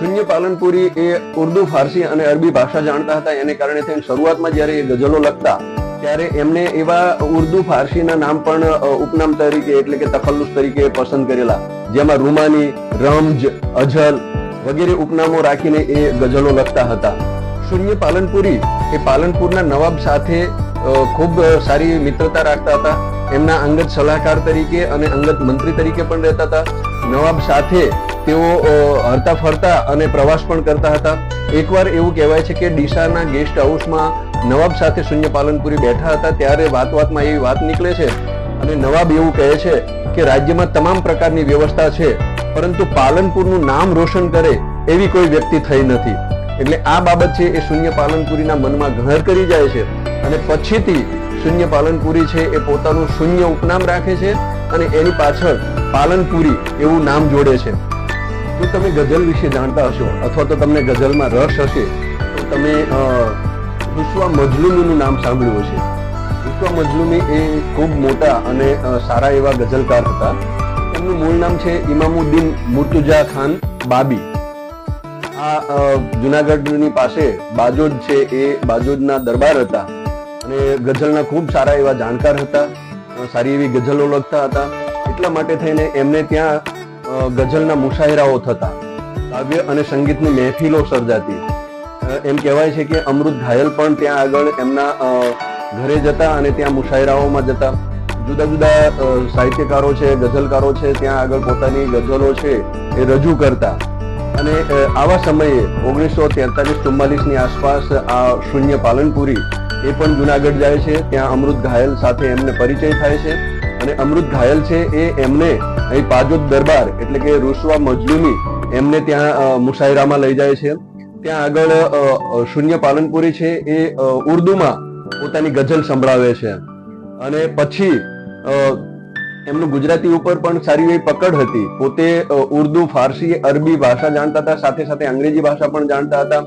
શૂન્ય પાલનપુરી એ ઉર્દુ, ફારસી અને અરબી ભાષા જાણતા હતા. એને કારણે થઈને શરૂઆતમાં જ્યારે એ ગઝલો લખતા, ત્યારે એમને એવા ઉર્દુ, ફારસીના નામ પણ ઉપનામ તરીકે એટલે કે તખલ્લુસ તરીકે પસંદ કરેલા. જેમાં રૂમાની, રમજ અજલ વગેરે ઉપનામો રાખીને એ ગઝલો લખતા હતા. શૂન્ય પાલનપુરી એ પાલનપુરના નવાબ સાથે ખૂબ સારી મિત્રતા રાખતા હતા. એમના અંગત સલાહકાર તરીકે અને અંગત મંત્રી તરીકે પણ રહેતા હતા. નવાબ સાથે તેઓ હરતા ફરતા અને પ્રવાસ પણ કરતા હતા. એકવાર એવું કહેવાય છે કે ડીસાના ગેસ્ટ હાઉસમાં નવાબ સાથે શૂન્ય પાલનપુરી બેઠા હતા, ત્યારે વાત વાતમાં એવી વાત નીકળે છે અને નવાબ એવું કહે છે કે રાજ્યમાં તમામ પ્રકારની વ્યવસ્થા છે, પરંતુ પાલનપુરનું નામ રોશન કરે એવી કોઈ વ્યક્તિ થઈ નથી. એટલે આ બાબત છે એ શૂન્ય પાલનપુરીના મનમાં ઘર કરી જાય છે અને પછીથી શૂન્ય પાલનપુરી છે એ પોતાનું શૂન્ય ઉપનામ રાખે છે અને એની પાછળ પાલનપુરી એવું નામ જોડે છે. જો તમે ગઝલ વિશે જાણતા હશો, અથવા તો તમને ગઝલમાં રસ હશે, તો તમે રુસ્વા મજલુમીનું નામ સાંભળ્યું હશે. રુસ્વા મજલુમી એ ખૂબ મોટા અને સારા એવા ગઝલકાર હતા. એમનું મૂળ નામ છે ઇમામુદ્દીન મુર્તુજા ખાન બાબી. આ જુનાગઢની પાસે બાજોદ છે એ બાજોદના દરબાર હતા અને ગઝલના ખૂબ સારા એવા જાણકાર હતા. સારી એવી ગઝલો લખતા હતા. એટલા માટે થઈને એમને ત્યાં ગઝલના મુશાયરાઓ થતા, કાવ્ય અને સંગીતની મહેફિલો સર્જાતી. એમ કહેવાય છે કે અમૃત ઘાયલ પણ ત્યાં આગળ એમના ઘરે જતા અને ત્યાં મુશાયરાઓમાં જતા. જુદા જુદા સાહિત્યકારો છે, ગઝલકારો છે, ત્યાં આગળ પોતાની ગઝલો છે એ રજૂ કરતા. અને આવા સમયે ઓગણીસો તેતાલીસ ચુમ્માલીસની આસપાસ આ શૂન્ય પાલનપુરી એ પણ જુનાગઢ જાય છે, ત્યાં અમૃત ઘાયલ સાથે એમને પરિચય થાય છે. અને અમૃત ઘાયલ છે એ એમને અહીં પાજોદ દરબાર એટલે કે રૂસવા મજલુમી એમને ત્યાં મુશાયરામાં લઈ જાય છે. ત્યાં આગળ શૂન્ય પાલનપુરી છે એ ઉર્દુમાં પોતાની ગઝલ સંભળાવે છે. અને પછી એમનું ગુજરાતી ઉપર પણ સારી એવી પકડ હતી. પોતે ઉર્દુ, ફારસી, અરબી ભાષા જાણતા હતા, સાથે સાથે અંગ્રેજી ભાષા પણ જાણતા હતા.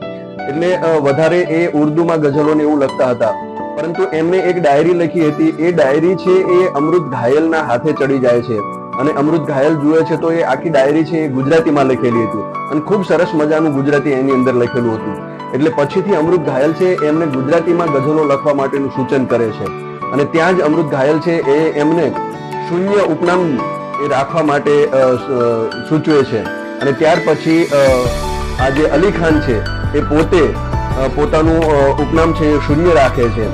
એટલે વધારે એ ઉર્દુમાં ગઝલોને એવું લખતા હતા. પરંતુ એમને એક ડાયરી લખી હતી. એ ડાયરી છે એ અમૃત ઘાયલના હાથે ચડી જાય છે. અને અમૃત ઘાયલ જુએ છે તો એ આખી ડાયરી છે એ ગુજરાતીમાં લખેલી હતી. અને ખૂબ સરસ મજાનું ગુજરાતી એની અંદર લખેલું હતું. એટલે પછીથી અમૃત ઘાયલ છે એમને ગુજરાતીમાં ગઝલો લખવા માટેનું સૂચન કરે છે. અને ત્યાં જ અમૃત ઘાયલ છે એ એમને શૂન્ય ઉપનામ એ રાખવા માટે સૂચવે છે. અને ત્યાર પછી આ જે અલી ખાન છે એ પોતે પોતાનું ઉપનામ છે એ શૂન્ય રાખે છે.